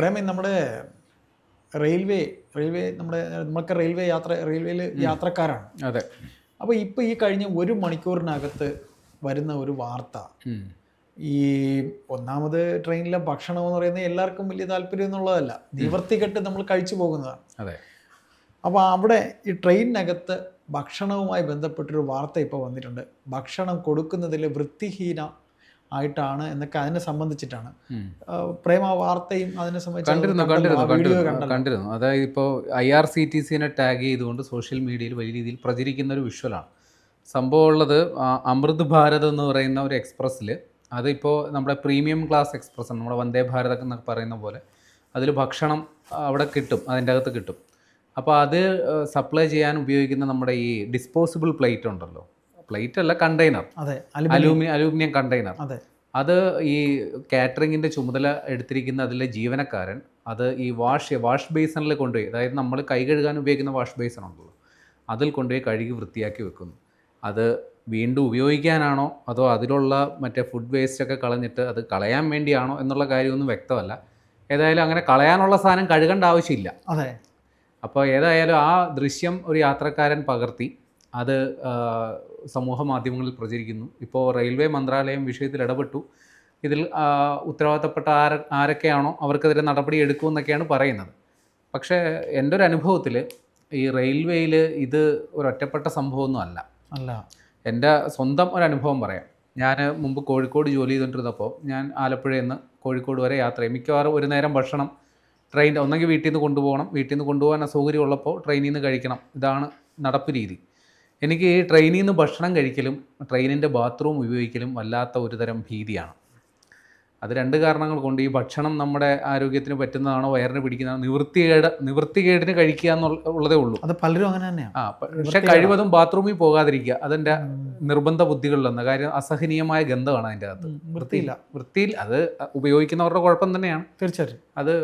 പ്രേമി നമ്മുടെ railway railway നമ്മുടെ നമ്മളൊക്കെ റെയിൽവേ യാത്ര റെയിൽവേയിൽ യാത്രക്കാരാണ്. അതെ. അപ്പോൾ ഇപ്പോൾ ഈ കഴിഞ്ഞ ഒരു മണിക്കൂറിനകത്ത് വരുന്ന ഒരു വാർത്ത. ഈ ഒന്നാമത് ട്രെയിനിലെ ഭക്ഷണം എന്ന് പറയുന്നത് എല്ലാവർക്കും വലിയ താല്പര്യം എന്നുള്ളതല്ല. നിവർത്തികെട്ട് നമ്മൾ കഴിച്ചു പോകുന്നതാണ്. അതെ. അപ്പോൾ അവിടെ ഈ ട്രെയിനിനകത്ത് ഭക്ഷണവുമായി ബന്ധപ്പെട്ടൊരു വാർത്ത ഇപ്പോൾ വന്നിട്ടുണ്ട്. ഭക്ഷണം കൊടുക്കുന്നതിൽ വൃത്തിഹീന ആയിട്ടാണ് എന്നൊക്കെ അതിനെ സംബന്ധിച്ചിട്ടാണ്. പ്രേമ വാർത്തയും അതിനെ സംബന്ധിച്ച് കണ്ടിരുന്നു കണ്ടിരുന്നു കണ്ടിരുന്നു അതായത് ഇപ്പോൾ ഐ ആർ സി ടി സിനെ ടാഗ് ചെയ്തുകൊണ്ട് സോഷ്യൽ മീഡിയയിൽ വലിയ രീതിയിൽ പ്രചരിക്കുന്ന ഒരു വിഷ്വലാണ് സംഭവം ഉള്ളത് അമൃത് ഭാരത് എന്ന് പറയുന്ന ഒരു എക്സ്പ്രസ്സിൽ അതിപ്പോൾ നമ്മുടെ പ്രീമിയം ക്ലാസ് എക്സ്പ്രസ് ആണ് നമ്മുടെ വന്ദേ ഭാരത് എന്നൊക്കെ പറയുന്ന പോലെ. അതിൽ ഭക്ഷണം അവിടെ കിട്ടും അതിന്റെ അകത്ത് കിട്ടും. അപ്പോൾ അത് സപ്ലൈ ചെയ്യാൻ ഉപയോഗിക്കുന്ന നമ്മുടെ ഈ ഡിസ്പോസിബിൾ പ്ലേറ്റ് ഉണ്ടല്ലോ പ്ലേറ്റ് അല്ല കണ്ടെയ്നർ. അതെ അലുമിനിയം. Aluminium container. അതെ. അത് ഈ കാറ്ററിങ്ങിന്റെ ചുമതല എടുത്തിരിക്കുന്ന അതിലെ ജീവനക്കാരൻ അത് ഈ വാഷ് വാഷ് ബേസണിൽ കൊണ്ടുപോയി അതായത് നമ്മൾ കൈ കഴുകാൻ ഉപയോഗിക്കുന്ന വാഷ് ബേസൺ ഉണ്ടല്ലോ അതിൽ കൊണ്ടുപോയി കഴുകി വൃത്തിയാക്കി വെക്കുന്നു. അത് വീണ്ടും ഉപയോഗിക്കാനാണോ അതോ അതിലുള്ള മറ്റേ ഫുഡ് വേസ്റ്റ് ഒക്കെ കളഞ്ഞിട്ട് അത് കളയാൻ വേണ്ടിയാണോ എന്നുള്ള കാര്യമൊന്നും വ്യക്തമല്ല. ഏതായാലും അങ്ങനെ കളയാനുള്ള സാധനം കഴുകേണ്ട ആവശ്യമില്ല. അതെ. അപ്പോൾ ഏതായാലും ആ ദൃശ്യം ഒരു യാത്രക്കാരൻ പകർത്തി അത് സമൂഹ മാധ്യമങ്ങളിൽ പ്രചരിക്കുന്നു. ഇപ്പോൾ റെയിൽവേ മന്ത്രാലയം വിഷയത്തിൽ ഇടപെട്ടു. ഇതിൽ ഉത്തരവാദിത്തപ്പെട്ട ആര ആരൊക്കെയാണോ അവർക്കെതിരെ നടപടി എടുക്കുമെന്നൊക്കെയാണ് പറയുന്നത്. പക്ഷേ എന്റെ ഒരു അനുഭവത്തിൽ ഈ റെയിൽവേയിൽ ഇത് ഒരു ഒറ്റപ്പെട്ട സംഭവമൊന്നും അല്ല. അല്ല. എന്റെ സ്വന്തം ഒരു അനുഭവം പറയാം. ഞാൻ മുമ്പ് കോഴിക്കോട് ജോലി ചെയ്തുകൊണ്ടിരുന്നപ്പോൾ ഞാൻ ആലപ്പുഴയിൽ നിന്ന് കോഴിക്കോട് വരെ യാത്ര ചെയ്യും. മിക്കവാറും ഒരു നേരം ഭക്ഷണം ട്രെയിൻ ഒന്നെങ്കിൽ വീട്ടിൽ നിന്ന് കൊണ്ടുപോകണം. വീട്ടിൽ നിന്ന് കൊണ്ടുപോകാൻ അസൗകര്യം ഉള്ളപ്പോൾ ട്രെയിനിൽ നിന്ന് കഴിക്കണം. ഇതാണ് നടപ്പ് രീതി. എനിക്ക് ഈ ട്രെയിനിൽ നിന്ന് ഭക്ഷണം കഴിക്കലും ട്രെയിനിന്റെ ബാത്റൂം ഉപയോഗിക്കലും വല്ലാത്ത ഒരു തരം ഭീതിയാണ്. അത് രണ്ട് കാരണങ്ങൾ കൊണ്ട് ഈ ഭക്ഷണം നമ്മുടെ ആരോഗ്യത്തിന് പറ്റുന്നതാണോ വയറിന് പിടിക്കുന്നതാണോ നിവൃത്തികേട് നിവൃത്തികേടിന് കഴിക്കുക എന്നുള്ളതേ ഉള്ളൂ. അത് പലരും അങ്ങനെ തന്നെയാണ് ആ പക്ഷെ കഴിവതും ബാത്റൂമിൽ പോകാതിരിക്കുക. അതെന്റെ നിർബന്ധ ബുദ്ധികളിലൊന്ന് കാര്യം അസഹനീയമായ ഗന്ധമാണ് അതിന്റെ അകത്ത്. വൃത്തിയില്ല. വൃത്തിയിൽ അത് ഉപയോഗിക്കുന്നവരുടെ കുഴപ്പം തന്നെയാണ്. തീർച്ചയായിട്ടും. അത്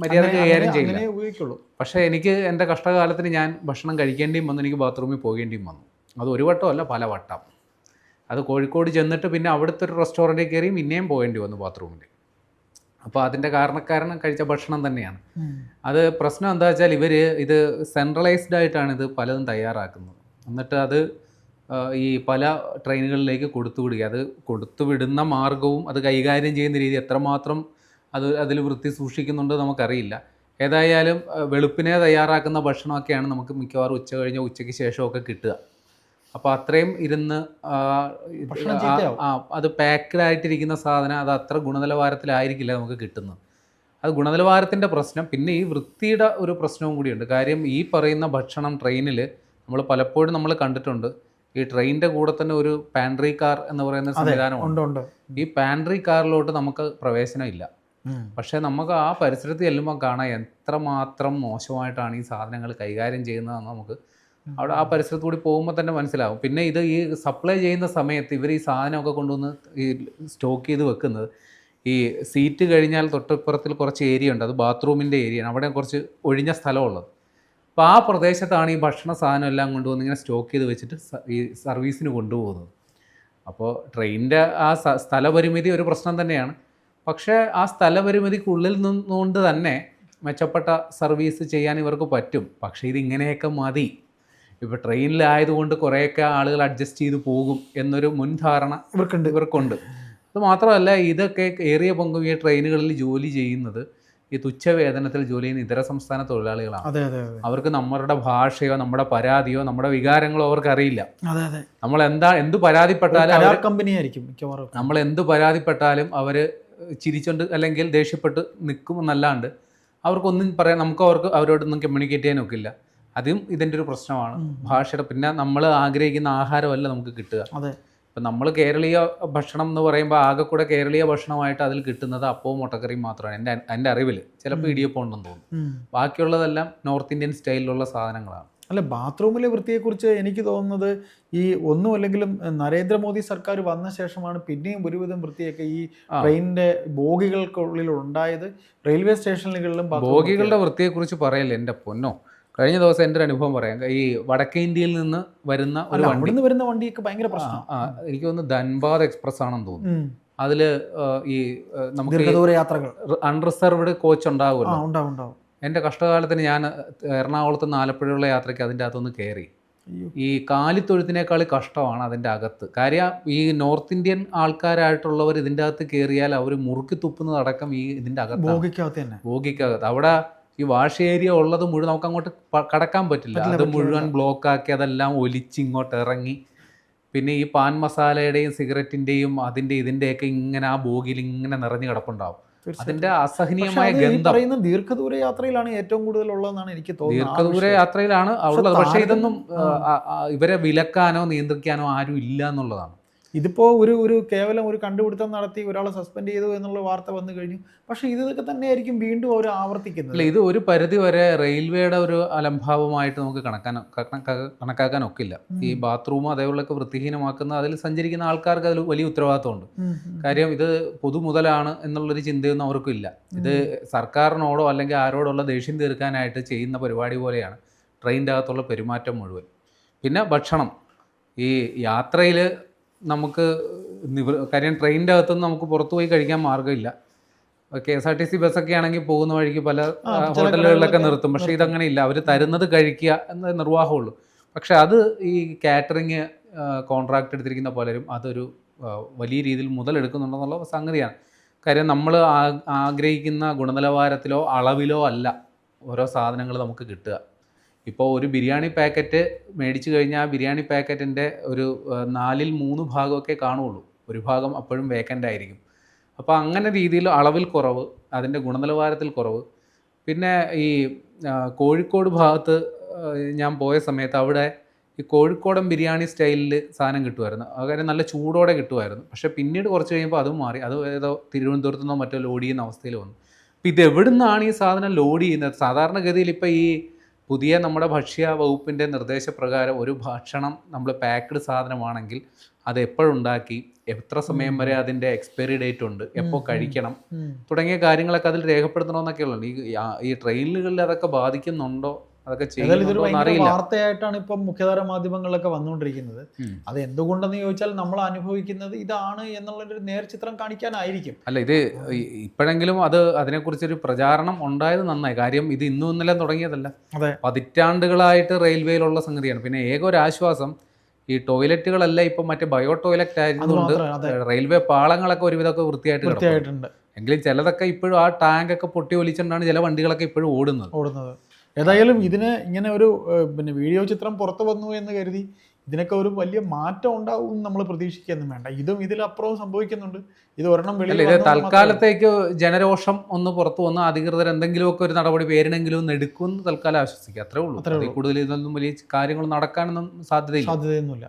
മര്യാദ കൈകാര്യം ചെയ്യില്ല. ഉപയോഗിക്കുള്ളൂ. പക്ഷേ എനിക്ക് എന്റെ കഷ്ടകാലത്തിന് ഞാൻ ഭക്ഷണം കഴിക്കേണ്ടിയും വന്നു എനിക്ക് ബാത്റൂമിൽ പോകേണ്ടിയും വന്നു. അത് ഒരു വട്ടമല്ല പല വട്ടം. അത് കോഴിക്കോട് ചെന്നിട്ട് പിന്നെ അവിടുത്തെ ഒരു റെസ്റ്റോറന്റിൽ കയറി പിന്നെയും പോകേണ്ടി വന്നു ബാത്റൂമിൽ അപ്പോൾ അതിന്റെ കാരണക്കാരൻ കഴിച്ച ഭക്ഷണം തന്നെയാണ്. അത് പ്രശ്നം എന്താ വെച്ചാൽ ഇവർ ഇത് സെൻട്രലൈസ്ഡ് ആയിട്ടാണ് ഇത് പലതും തയ്യാറാക്കുന്നത്. എന്നിട്ട് അത് ഈ പല ട്രെയിനുകളിലേക്ക് കൊടുത്തുവിടുക അത് കൊടുത്തുവിടുന്ന മാർഗവും അത് കൈകാര്യം ചെയ്യുന്ന രീതി എത്രമാത്രം അത് അതിൽ വൃത്തി സൂക്ഷിക്കുന്നുണ്ട് നമുക്കറിയില്ല. ഏതായാലും വെളുപ്പിനെ തയ്യാറാക്കുന്ന ഭക്ഷണമൊക്കെയാണ് നമുക്ക് മിക്കവാറും ഉച്ച കഴിഞ്ഞ ഉച്ചയ്ക്ക് ശേഷമൊക്കെ കിട്ടുക. അപ്പോൾ അത്രയും ഇരുന്ന് അത് പാക്ക്ഡ് ആയിട്ടിരിക്കുന്ന സാധനം അത് അത്ര ഗുണനിലവാരത്തിലായിരിക്കില്ല നമുക്ക് കിട്ടുന്നത്. അത് ഗുണനിലവാരത്തിന്റെ പ്രശ്നം. പിന്നെ ഈ വൃത്തിയുടെ ഒരു പ്രശ്നവും കൂടിയുണ്ട്. കാര്യം ഈ പറയുന്ന ഭക്ഷണം ട്രെയിനിൽ നമ്മൾ പലപ്പോഴും നമ്മൾ കണ്ടിട്ടുണ്ട്. ഈ ട്രെയിനിന്റെ കൂടെ തന്നെ ഒരു പാൻട്രി കാർ എന്ന് പറയുന്ന സംവിധാനമുണ്ട്. ഈ പാൻട്രി കാറിലോട്ട് നമുക്ക് പ്രവേശനമില്ല. ഉം. പക്ഷേ നമുക്ക് ആ പരിസരത്ത് ചെല്ലുമ്പോൾ കാണാം എത്രമാത്രം മോശമായിട്ടാണ് ഈ സാധനങ്ങൾ കൈകാര്യം ചെയ്യുന്നതെന്ന് നമുക്ക് അവിടെ ആ പരിസരത്ത് കൂടി പോകുമ്പോൾ തന്നെ മനസ്സിലാവും. പിന്നെ ഇത് ഈ സപ്ലൈ ചെയ്യുന്ന സമയത്ത് ഇവർ ഈ സാധനമൊക്കെ കൊണ്ടുവന്ന് ഈ സ്റ്റോക്ക് ചെയ്ത് വെക്കുന്നത് ഈ സീറ്റ് കഴിഞ്ഞാൽ തൊട്ടപ്പുറത്തിൽ കുറച്ച് ഏരിയ ഉണ്ട്. അത് ബാത്റൂമിന്റെ ഏരിയ ആണ്. അവിടെ കുറച്ച് ഒഴിഞ്ഞ സ്ഥലമുള്ളത്. അപ്പോൾ ആ പ്രദേശത്താണ് ഈ ഭക്ഷണ സാധനം എല്ലാം കൊണ്ടുവന്ന് ഇങ്ങനെ സ്റ്റോക്ക് ചെയ്ത് വെച്ചിട്ട് ഈ സർവീസിന് കൊണ്ടുപോകുന്നത്. അപ്പോൾ ട്രെയിനിന്റെ ആ സ്ഥലപരിമിതി ഒരു പ്രശ്നം തന്നെയാണ്. പക്ഷേ ആ സ്ഥലപരിമിതിക്കുള്ളിൽ നിന്നുകൊണ്ട് തന്നെ മെച്ചപ്പെട്ട സർവീസ് ചെയ്യാൻ ഇവർക്ക് പറ്റും. പക്ഷേ ഇതിങ്ങനെയൊക്കെ മതി. ഇപ്പോൾ ട്രെയിനിലായതുകൊണ്ട് കുറേയൊക്കെ ആളുകൾ അഡ്ജസ്റ്റ് ചെയ്ത് പോകും എന്നൊരു മുൻധാരണ ഇവർക്കുണ്ട്. ഇവർക്കുണ്ട്. അത് മാത്രമല്ല ഇതൊക്കെ ഏറിയ പങ്കും ഈ ട്രെയിനുകളിൽ ജോലി ചെയ്യുന്നത് ഈ തുച്ഛവേതനത്തിൽ ജോലി ചെയ്യുന്ന ഇതര സംസ്ഥാന തൊഴിലാളികളാണ്. അവർക്ക് നമ്മളുടെ ഭാഷയോ നമ്മുടെ പരാതിയോ നമ്മുടെ വികാരങ്ങളോ അവർക്ക് അറിയില്ല നമ്മൾ എന്താ എന്ത് പരാതിപ്പെട്ടാലും കരാർ അവർ കമ്പനി ആയിരിക്കും നമ്മൾ എന്ത് പരാതിപ്പെട്ടാലും അവർ ചിരിച്ചുകൊണ്ട് അല്ലെങ്കിൽ ദേഷ്യപ്പെട്ട് നിൽക്കും എന്നല്ലാണ്ട് അവർക്കൊന്നും പറയാൻ നമുക്ക് അവർക്ക് അവരോടൊന്നും കമ്മ്യൂണിക്കേറ്റ് ചെയ്യാനൊക്കില്ല അതും ഇതിന്റെ ഒരു പ്രശ്നമാണ്. ഭാഷയുടെ പിന്നെ നമ്മൾ ആഗ്രഹിക്കുന്ന ആഹാരമല്ല നമുക്ക് കിട്ടുക. അതെ. ഇപ്പം നമ്മൾ കേരളീയ ഭക്ഷണം എന്ന് പറയുമ്പോൾ ആകെ കൂടെ കേരളീയ ഭക്ഷണമായിട്ട് അതിൽ കിട്ടുന്നത് അപ്പവും മുട്ടക്കറിയും മാത്രമാണ്. എന്റെ എന്റെ അറിവിൽ ചിലപ്പോൾ ഇടിയപ്പം ഉണ്ടെന്ന് തോന്നുന്നു. ബാക്കിയുള്ളതെല്ലാം നോർത്ത് ഇന്ത്യൻ സ്റ്റൈലിലുള്ള സാധനങ്ങളാണ്. അല്ല ബാത്റൂമിലെ വൃത്തിയെക്കുറിച്ച് എനിക്ക് തോന്നുന്നത് ഈ ഒന്നും അല്ലെങ്കിലും നരേന്ദ്രമോദി സർക്കാർ വന്ന ശേഷമാണ് പിന്നെയും ഒരുവിധം വൃത്തിയൊക്കെ ഈ. ട്രെയിനിന്റെ ബോഗികൾക്കുള്ളിൽ ഉണ്ടായത്. റെയിൽവേ സ്റ്റേഷനുകളിലും ബോഗികളുടെ വൃത്തിയെക്കുറിച്ച് പറയല്ലേ എന്റെ പൊന്നോ? കഴിഞ്ഞ ദിവസം എന്റെ ഒരു അനുഭവം പറയാം. ഈ വടക്കേ ഇന്ത്യയിൽ നിന്ന് വരുന്ന ഒരു വണ്ടി. വരുന്ന വണ്ടിയൊക്കെ ഭയങ്കര പ്രശ്നം. എനിക്ക് തോന്നുന്നു ധൻബാദ് എക്സ്പ്രസ് ആണെന്ന് തോന്നുന്നു. അതിൽ ഈ നമുക്ക് യാത്രകൾ. അൺറിസർവ്ഡ് കോച്ച് ഉണ്ടാവുമല്ലോ. ഉണ്ടാകുമല്ലോ ഉണ്ടാവും ഉണ്ടാവും. എന്റെ കഷ്ടകാലത്തിന് ഞാൻ എറണാകുളത്ത് നിന്ന് ആലപ്പുഴയുള്ള യാത്രയ്ക്ക് അതിന്റെ അകത്തൊന്ന് കയറി. ഈ കാലിത്തൊഴുത്തിനേക്കാൾ കഷ്ടമാണ് അതിന്റെ അകത്ത്. കാര്യം ഈ നോർത്ത് ഇന്ത്യൻ ആൾക്കാരായിട്ടുള്ളവർ ഇതിന്റെ അകത്ത് കയറിയാൽ അവർ മുറുക്കി തുപ്പുന്നതടക്കം ഈ ഇതിന്റെ അകത്ത് ഭോഗിക്കകത്ത് തന്നെ. ഭോഗിക്കകത്ത്. അവിടെ ഈ വാഷ് ഏരിയ ഉള്ളത് മുഴുവൻ നമുക്ക് അങ്ങോട്ട് കടക്കാൻ പറ്റില്ല. അത് മുഴുവൻ ബ്ലോക്ക് ആക്കി അതെല്ലാം ഒലിച്ച് ഇങ്ങോട്ട് ഇറങ്ങി. പിന്നെ ഈ പാൻ മസാലയുടെയും സിഗരറ്റിന്റെയും അതിന്റെ ഇതിന്റെയൊക്കെ ഇങ്ങനെ ആ ബോഗിയിൽ ഇങ്ങനെ നിറഞ്ഞു കിടപ്പുണ്ടാവും. അതിന്റെ അസഹനീയമായ ഗന്ധം. പറയുന്ന ദീർഘദൂര യാത്രയിലാണ് ഏറ്റവും കൂടുതൽ ഉള്ളതെന്നാണ് എനിക്ക് തോന്നുന്നത്. ദീർഘദൂര യാത്രയിലാണ് ഉള്ളത്. പക്ഷെ ഇതൊന്നും ഇവരെ വിലക്കാനോ നിയന്ത്രിക്കാനോ ആരും ഇല്ല എന്നുള്ളതാണ്. ഇതിപ്പോ ഒരു ഒരു കേവലം ഒരു കണ്ടുപിടുത്തം നടത്തി ഒരാളെ സസ്പെൻഡ് ചെയ്തു എന്നുള്ള വാർത്ത വന്നു കഴിഞ്ഞു. പക്ഷേ ഇതൊക്കെ തന്നെയായിരിക്കും വീണ്ടും അവർ ആവർത്തിക്കുന്നത്. അല്ല ഇത് ഒരു പരിധി വരെ റെയിൽവേയുടെ ഒരു അലംഭാവമായിട്ട് നമുക്ക് കണക്കാൻ കണക്കാ- കണക്കാക്കാൻ ഒക്കില്ല ഈ ബാത്റൂം അതേപോലെയൊക്കെ വൃത്തിഹീനമാക്കുന്ന അതിൽ സഞ്ചരിക്കുന്ന ആൾക്കാർക്ക് അതിൽ വലിയ ഉത്തരവാദിത്തമുണ്ട്. കാര്യം ഇത് പൊതുമുതലാണ് എന്നുള്ളൊരു ചിന്തയൊന്നും അവർക്കില്ല. ഇത് സർക്കാരിനോടോ അല്ലെങ്കിൽ ആരോടുള്ള ദേഷ്യം തീർക്കാനായിട്ട് ചെയ്യുന്ന പരിപാടി പോലെയാണ് ട്രെയിനിന്റെ അകത്തുള്ള പെരുമാറ്റം മുഴുവൻ. പിന്നെ ഭക്ഷണം. ഈ യാത്രയിൽ നമുക്ക് നിവൃ കാര്യം ട്രെയിനിന്റെ അകത്തുനിന്ന് നമുക്ക് പുറത്തു പോയി കഴിക്കാൻ മാർഗമില്ല. K S R T C ബസ്സൊക്കെ ആണെങ്കിൽ പോകുന്ന വഴിക്ക് പല ഹോട്ടലുകളിലൊക്കെ നിർത്തും. പക്ഷേ ഇതങ്ങനെ ഇല്ല അവർ തരുന്നത് കഴിക്കുക എന്ന നിർവാഹമുള്ളൂ. പക്ഷെ അത് ഈ കാറ്ററിങ് കോൺട്രാക്ട് എടുത്തിരിക്കുന്ന പലരും അതൊരു വലിയ രീതിയിൽ മുതലെടുക്കുന്നുണ്ടെന്നുള്ള സംഗതിയാണ്. കാര്യം നമ്മൾ ആഗ്രഹിക്കുന്ന ഗുണനിലവാരത്തിലോ അളവിലോ അല്ല ഓരോ സാധനങ്ങൾ നമുക്ക് കിട്ടുക. ഇപ്പോൾ ഒരു ബിരിയാണി പാക്കറ്റ് മേടിച്ചു കഴിഞ്ഞാൽ ആ ബിരിയാണി പാക്കറ്റിന്റെ ഒരു നാലിൽ മൂന്ന് ഭാഗമൊക്കെ കാണുള്ളൂ. ഒരു ഭാഗം അപ്പോഴും വേക്കന്റ് ആയിരിക്കും. അപ്പോൾ അങ്ങനെ രീതിയിൽ അളവിൽ കുറവ് അതിന്റെ ഗുണനിലവാരത്തിൽ കുറവ്. പിന്നെ ഈ കോഴിക്കോട് ഭാഗത്ത് ഞാൻ പോയ സമയത്ത് അവിടെ ഈ കോഴിക്കോടൻ ബിരിയാണി സ്റ്റൈലിൽ സാധനം കിട്ടുമായിരുന്നു. ആ നല്ല ചൂടോടെ കിട്ടുമായിരുന്നു. പക്ഷേ പിന്നീട് കുറച്ച് കഴിയുമ്പോൾ അതും മാറി. അത് ഏതോ തിരുവനന്തപുരത്തു നിന്നോ മറ്റോ ലോഡ് ചെയ്യുന്ന അവസ്ഥയിൽ വന്നു. അപ്പോൾ ഇത് എവിടെ നിന്നാണ് ഈ സാധനം ലോഡ് ചെയ്യുന്നത്? സാധാരണഗതിയിൽ ഇപ്പോൾ ഈ പുതിയ നമ്മുടെ ഭക്ഷ്യ വകുപ്പിന്റെ നിർദ്ദേശപ്രകാരം ഒരു ഭക്ഷണം നമ്മൾ പാക്ക്ഡ് സാധനമാണെങ്കിൽ അത് എപ്പോഴുണ്ടാക്കി എത്ര സമയം വരെ അതിന്റെ എക്സ്പയറി ഡേറ്റ് ഉണ്ട് എപ്പോൾ കഴിക്കണം തുടങ്ങിയ കാര്യങ്ങളൊക്കെ അതിൽ രേഖപ്പെടുത്തണമെന്നൊക്കെ ഉള്ളു ഈ ഈ ട്രെയിനുകളിൽ അതൊക്കെ ബാധിക്കുന്നുണ്ടോ അതൊക്കെ ചെയ്യുന്നത് വാർത്തയായിട്ടാണ് ഇപ്പം മുഖ്യധാര മാധ്യമങ്ങളിലൊക്കെ വന്നുകൊണ്ടിരിക്കുന്നത്. അത് എന്തുകൊണ്ടെന്ന് ചോദിച്ചാൽ നമ്മൾ അനുഭവിക്കുന്നത് ഇതാണ് എന്നുള്ളൊരു നേർചിത്രം കാണിക്കാനായിരിക്കും. അല്ല ഇത് ഇപ്പോഴെങ്കിലും അത് അതിനെക്കുറിച്ചൊരു പ്രചാരണം ഉണ്ടായത് നന്നായി. കാര്യം ഇത് ഇന്നും ഇന്നലെ തുടങ്ങിയതല്ല. അതെ. പതിറ്റാണ്ടുകളായിട്ട് റെയിൽവേയിലുള്ള സംഗതിയാണ്. പിന്നെ ഏക ഒരു ആശ്വാസം ഈ ടോയ്ലറ്റുകളല്ല ഇപ്പം മറ്റേ ബയോ ടോയ്ലറ്റ് ആയിരുന്നുണ്ട് ആയതുകൊണ്ട് റെയിൽവേ പാളങ്ങളൊക്കെ ഒരുവിധമൊക്കെ വൃത്തിയായിട്ട് വൃത്തിയായിട്ടുണ്ട്. എങ്കിലും ചിലതൊക്കെ ഇപ്പോഴും ആ ടാങ്ക് ഒക്കെ പൊട്ടി ഒലിച്ചുകൊണ്ടാണ് ചില വണ്ടികളൊക്കെ ഇപ്പോഴും ഓടുന്നത്. ഓടുന്നത്. ഏതായാലും ഇതിന് ഇങ്ങനെ ഒരു പിന്നെ വീഡിയോ ചിത്രം പുറത്തു വന്നു എന്ന് കരുതി ഇതിനൊക്കെ ഒരു വലിയ മാറ്റം ഉണ്ടാവും നമ്മൾ പ്രതീക്ഷിക്കുകയൊന്നും വേണ്ട. ഇതും ഇതിലപ്പുറവും സംഭവിക്കുന്നുണ്ട്. ഇത് ഒരെണ്ണം വെളിയിൽ ഇത് തൽക്കാലത്തേക്ക് ജനരോഷം ഒന്ന് പുറത്തു വന്ന് അധികൃതർ എന്തെങ്കിലുമൊക്കെ ഒരു നടപടി പേരിനെങ്കിലും ഒന്ന് എടുക്കുമെന്ന് തൽക്കാലം ആശ്വസിക്കുക. അത്രേ ഉള്ളൂ. കൂടുതൽ ഇതൊന്നും വലിയ കാര്യങ്ങൾ നടക്കാനൊന്നും സാധ്യതയില്ല. സാധ്യതയൊന്നുമില്ല.